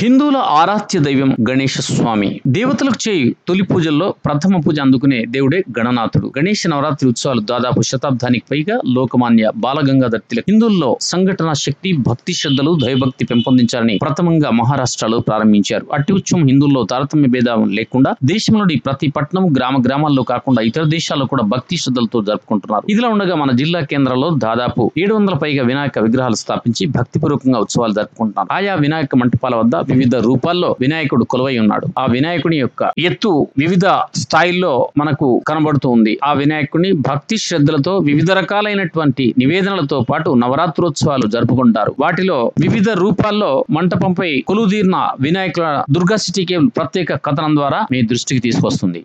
హిందువుల ఆరాధ్య దైవం గణేశ స్వామి. దేవతలకు చేయు తొలి పూజల్లో ప్రథమ పూజ అందుకునే దేవుడే గణనాథుడు. గణేష నవరాత్రి ఉత్సవాలు దాదాపు శతాబ్దానికి పైగా లోకమాన్య బాలగంగాధర్ తిలక్ హిందువుల్లో సంఘటన శక్తి భక్తి శ్రద్ధలు దైవభక్తి పెంపొందించాలని ప్రథమంగా మహారాష్ట్రలో ప్రారంభించారు. అట్టి ఉత్సవం హిందువుల్లో తారతమ్య భేదం లేకుండా దేశంలోని ప్రతి పట్టణం గ్రామ గ్రామాల్లో కాకుండా ఇతర దేశాల్లో కూడా భక్తి శ్రద్ధలతో జరుపుకుంటున్నారు. ఇదిలా ఉండగా మన జిల్లా కేంద్రంలో దాదాపు ఏడు వందల పైగా వినాయక విగ్రహాలు స్థాపించి భక్తిపూర్వకంగా ఉత్సవాలు జరుపుకుంటున్నారు. ఆయా వినాయక మంటపాల వద్ద వివిధ రూపాల్లో వినాయకుడు కొలువై ఉన్నాడు. ఆ వినాయకుని యొక్క ఎత్తు వివిధ స్థాయిల్లో మనకు కనబడుతూ ఉంది. ఆ వినాయకుడిని భక్తి శ్రద్ధలతో వివిధ రకాలైనటువంటి నివేదనలతో పాటు నవరాత్రోత్సవాలు జరుపుకుంటారు. వాటిలో వివిధ రూపాల్లో మంటపంపై కొలుదీర్న వినాయకుల దుర్గా సిటీ కేబుల్ ప్రత్యేక కథనం ద్వారా మీ దృష్టికి తీసుకొస్తుంది.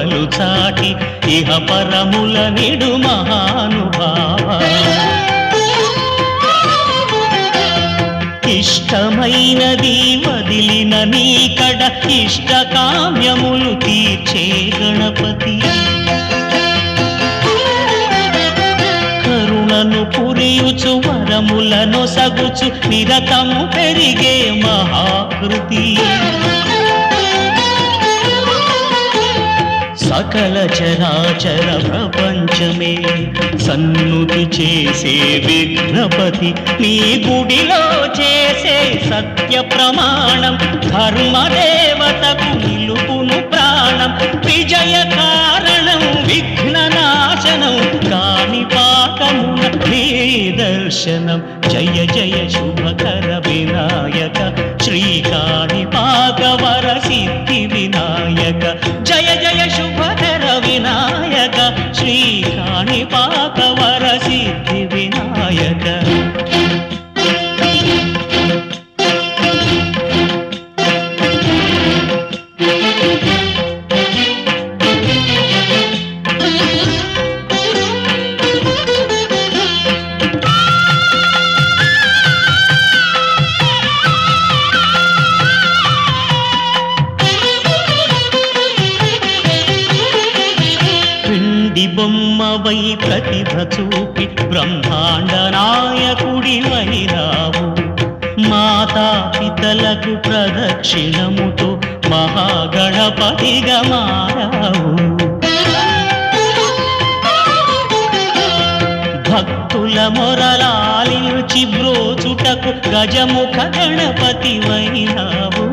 మహిమలు చాటి ఇహ పరముల నిడు మహానుభావ. ఇష్టమైనది వదిలిన నీకడ ఇష్ట కామ్యములు తీర్చే గణపతి. కరుణను పురియుచు వరములను సగుచు నిరతము పెరిగే మహాకృతి. సకల చరాచర ప్రపంచమే సన్నుతి చేసే విఘ్నపతి నీ గుడిలో చేసే సత్య ప్రమాణం ధర్మదేవతకు నిలుపును ప్రాణం విజయ కారణం విఘ్న నాశనం కాని పాకమున నీ దర్శనం. జయ జయ శుభకర వినాయక శ్రీకా మాతాపితలకు ప్రదక్షిణముతో మహాగణపతిగా మారావు. భక్తుల మొరలాలిచి బ్రోచుటకు గజముఖ గణపతి వైనావు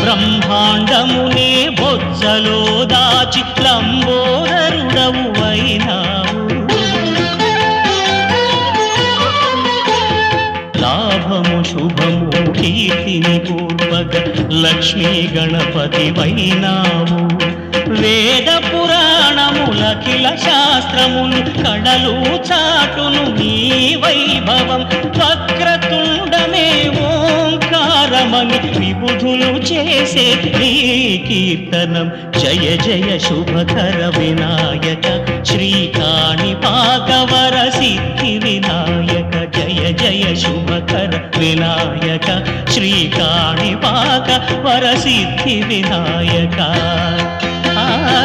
బ్రహ్మాండమునే బొజ్జలో చిత్ర శుభము కీర్తిని పూర్వక లక్ష్మీ గణపతి వైనావు వేద పురాణములఖిల శాస్త్రములు కడలు చాటును నీ వైభవం. వక్రతుండమే ఓంకారమని విబుధులు చేసే నీ కీర్తనం. జయ జయ శుభకర వినాయక శ్రీకాణి పాకవర సిద్ధి వినాయక. జయ జయ శుభకర వినాయక శ్రీకాణి పాక వర సిద్ధి వినాయక ఆ, ఆ,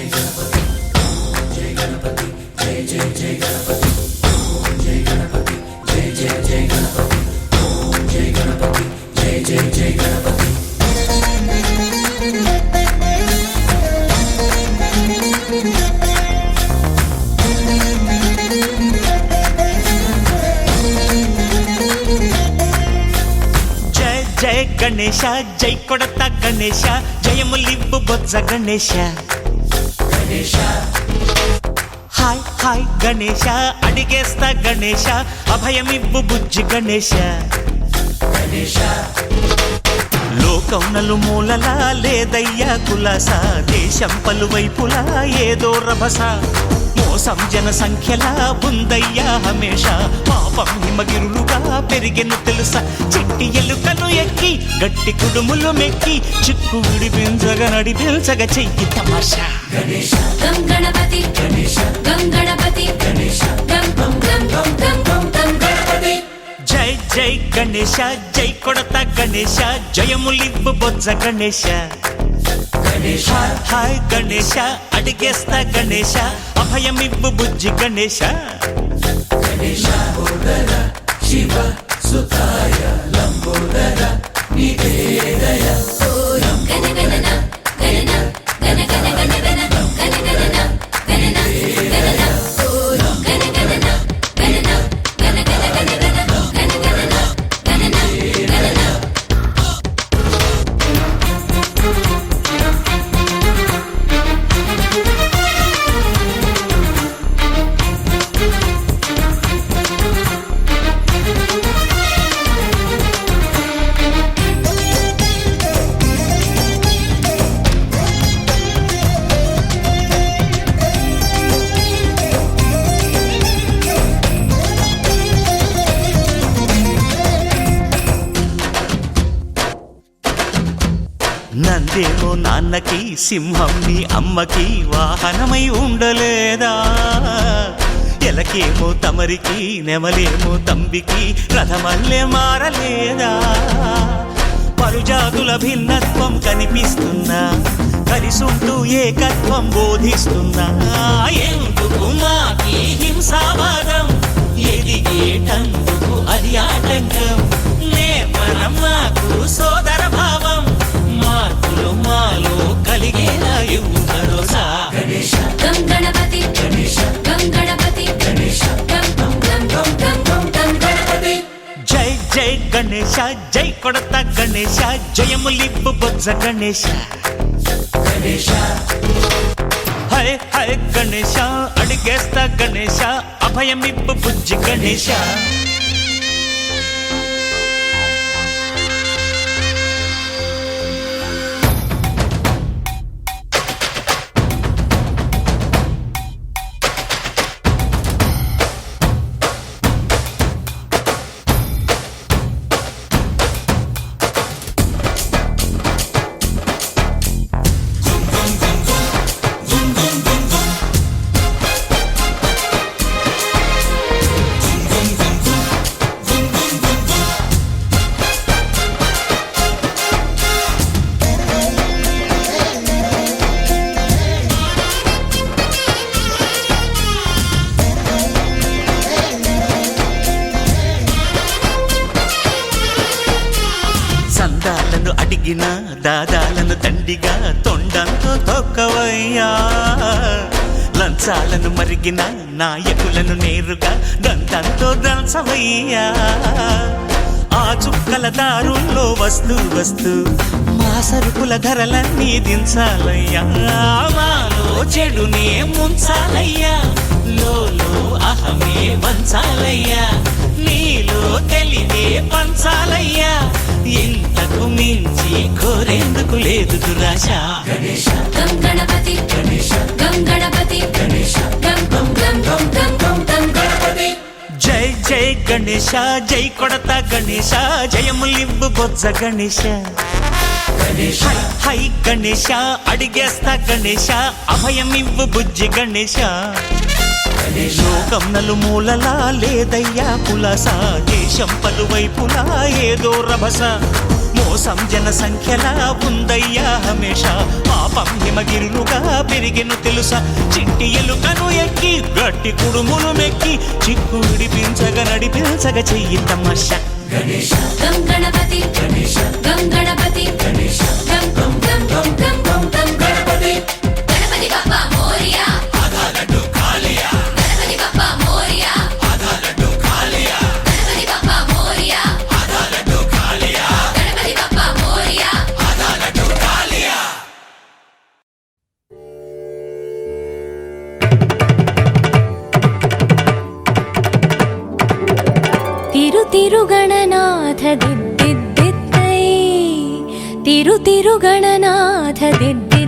జై గణపతి జై గణపతి జై జై జై గణపతి జై గణపతి జై జై జై గణపతి జై గణపతి జై కొడత గణేಶ జయములిబ్బు బొజ్జ గణేಶ హాయ్ హాయ్ గణేశ అడిగేస్తా గణేశ అభయమివ్వు బుజ్జి గణేశ. లోకం నలుమూలలా లేదయ్యా కులాస దేశం పలువైపులా ఏదో రభస. మోసం జన సంఖ్యలా ఉందయ్యా హమేష. పాపం హిమగిరులుగా పెరిగెను తెలుసా. చిట్టి ఎలుకను ఎక్కి గట్టి కుడుములు మెక్కి చిక్కు విడిపించగ నడిపించగ చెయ్యి తమాషా. గం గణపతి గం గణపతి గణేష గం గం గం గం గం. జై జై గణేశ జై కొడత గణేశ జయములివ్వు బొజ్జ గణేశ. హాయ్ హాయ్ గణేశ అడిగేస్తా గణేశ అభయమివ్వు బుజ్జి గణేశ. గణ గణన గణన గణ గణ గణ గణ గణ సింహం నీ అమ్మకి వాహనమై ఉండలేదా? ఎలకేమో తమరికి నెమలేమో తంబికి రథమల్లే మారలేదా? పరుజాతుల భిన్నత్వం కనిపిస్తున్నా కలిసుంటూ ఏకత్వం బోధిస్తున్నా. ఎందుకు మాకి హింసావాదం? ఎదిగేటందుకు అది ఆటంకం. నేపరం మాకు సోదర భావం ఇవ్వు భరోసా గం గణపతి గం గణపతి గం గం గం గం గం గం గం గణపతి జై జై గణేశ జై కొడత గణేశ జయములిప్పు బొజ్జ గణేశ. హై హై గణేశ అడిగేస్తా గణేశ అభయమిప్పు బుజ్జి గణేశ. నాయకులను నేరుగా దంతంతో దంచవయ్యా ఆ చుక్కల దారుల్లో వస్తూ వస్తూ మా సరుకుల ధరలన్నీ దించాలయ్యా. మాలో చెడునే ముంచాలయ్యా. లోలో అహమే వంచాలయ్యా. నీలో తెలివే పంచాలయ్యా. ఇంతకు మించి కోరేందుకు లేదు దురాశ. గం గణపతి. గం గణపతి. గం గం గం గం గం గం గం గణపతి. జై జై గణేశ జై కొడత గణేశ. జయములివ్వు బొజ్జ గణేశ. హై హై గణేశ అడిగేస్తా గణేశ. అభయమివ్వు బుజ్జి గణేశ. లోకం నలుమూలలా లేదయ్యా పులస. దేశం పలువైపులా ఏదో రభస. మోసం జన సంఖ్యలా ఉందయ్యా హమేష. పాపం హిమగిరులుగా పెరిగెను తెలుసా. చిట్టి ఎలుకను ఎక్కి గట్టి కుడుములు మెక్కి చిక్కు విడిపించగ నడిపించగ చెయ్యి తమాష గం గణపతి గం గణపతి గణేష గం గం గం గం గం గం. गणनाथ तिरुतिरुगणनाथ दिद्दि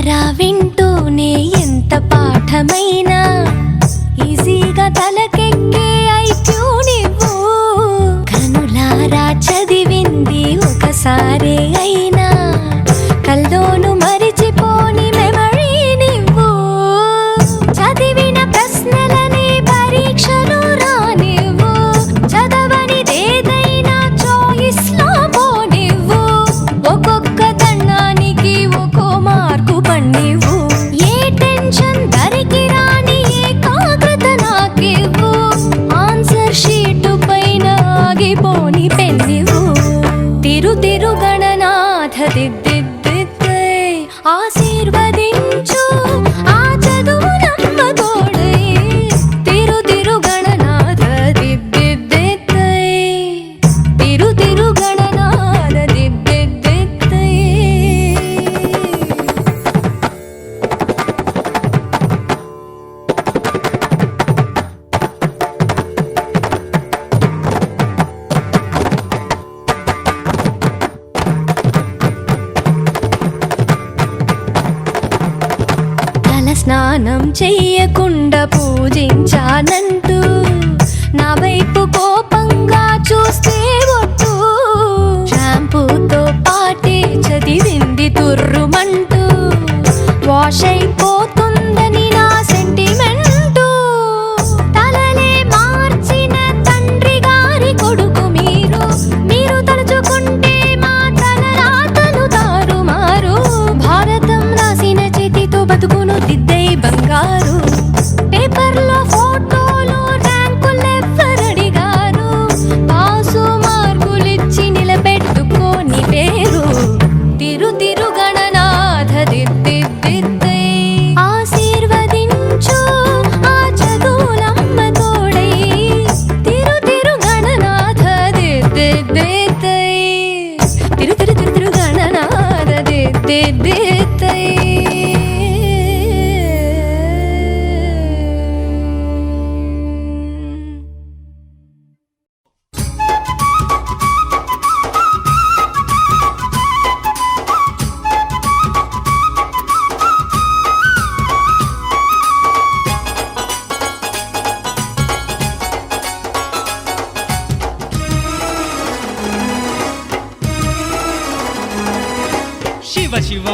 చెవులారా వింటూనే ఎంత పాఠమైనా. ఈజీగా తలకెక్కే ఐక్యూ నువ్వు కనులారా చదివింది ఒకసారి అయినా.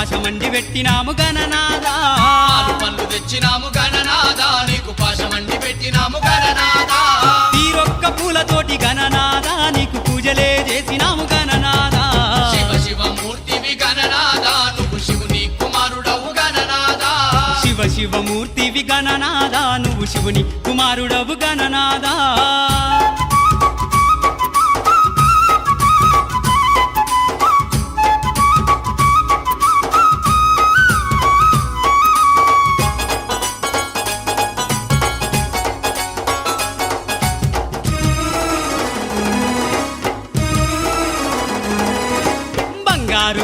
నీకు పాశమండి పెట్టినాము గణనాదా తెచ్చినాము గణనాదా నీకు పాశమండి పెట్టినాము గణనాదా తీరొక్క పూలతోటి గణనాదా నీకు పూజలే చేసినాము గణనాదా శివ శివమూర్తివి గణనాదా నువ్వు శివుని కుమారుడవు గణనాదా శివ శివమూర్తివి గణనాదా నువ్వు శివుని కుమారుడవు గణనాదా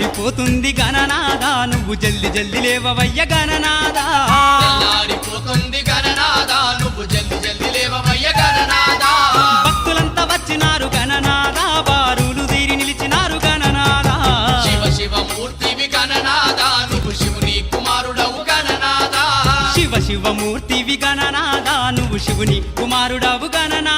తెల్లారిపోతుంది గణనాదా నువ్వు జల్ది జల్ది లేవవయ్య గణనాదా తెల్లారిపోతుంది గణనాదా నువ్వు జల్ది జల్ది లేవవయ్య గణనాదా భక్తులంతా వచ్చినారు గణనాదా బారులు తీరి నిలిచినారు గణనాదా శివ శివ మూర్తివి గణనాదా నువ్వు శివుని కుమారుడవు గణనాదా శివ శివమూర్తివి గణనాదా నువ్వు శివుని కుమారుడవు గణనాదా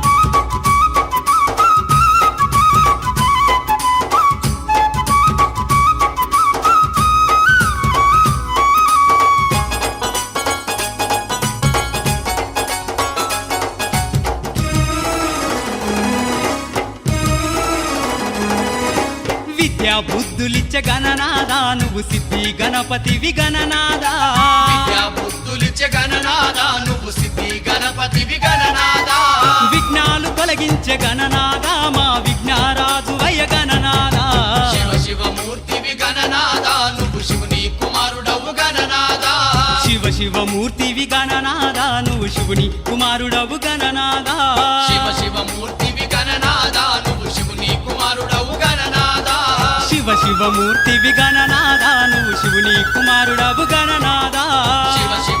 గణనాదా నువ్వు సిద్ధి గణపతివి గణనాదా బుద్ధులిచ్చే గణనాదా నువ్వు సిద్ధి గణపతివి గణనాదా విఘ్నాలు తొలగించే గణనాదా మా విఘ్నారాజు అయ్య గణనాదా శివ శివ మూర్తివి గణనాదా నువ్వు శివుని కుమారుడవు గణనాదా శివ శివమూర్తివి గణనాదా నువ్వు శివుని కుమారుడవు గణనాదా శివ గణనాదా నువ్వు శివుని కుమారుడవు గణనాదా శివ శివి గణనాదా నువ్వు శివుని కుమారుడవు గణనాదా శివ శివ.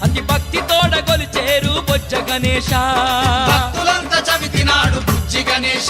బొజ్జ గణేశ. భక్తులంతా చవితినాడు బుజ్జి గణేశ.